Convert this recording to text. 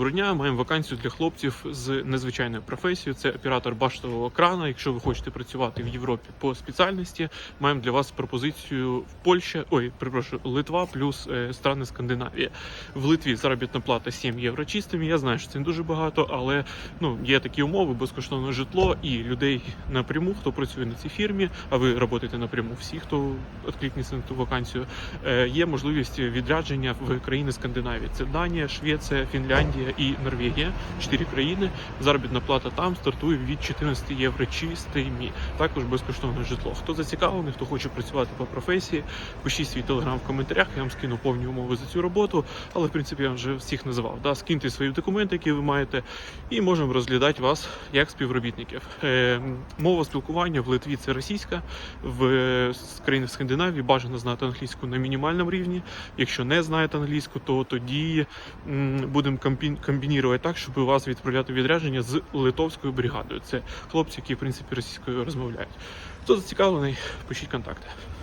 Доброго дня, маємо вакансію для хлопців з незвичайною професією. Це оператор баштового крана. Якщо ви хочете працювати в Європі по спеціальності, маємо для вас пропозицію в Польщі, ой, перепрошую, Литва плюс е, страни Скандинавії. В Литві заробітна плата 7 євро чистими. Я знаю, що це не дуже багато, але ну є такі умови, безкоштовне житло і людей напряму, хто працює на цій фірмі. А ви працюєте напряму всі, хто відкликнеться на ту вакансію. Е, є можливість відрядження в країни Скандинавії. Це Данія, Швеція, Фінляндія і Норвегія. Чотири країни. Заробітна плата там стартує від 14 євро чистими. Також безкоштовне житло. Хто зацікавлений, хто хоче працювати по професії, пишіть свій телеграм в коментарях. Я вам скину повні умови за цю роботу. Але в принципі я вже всіх називав. Да? Скиньте свої документи, які ви маєте, і можемо розглядати вас як співробітників. Е, мова спілкування в Литві це російська, в е, країнах Скандинавії бажано знати англійську на мінімальному рівні. Якщо не знаєте англійську, то тоді будемо комбінірувати так, щоб вас відправляти відрядження з литовською бригадою. Це хлопці, які в принципі російською розмовляють. Хто зацікавлений, пишіть контакти.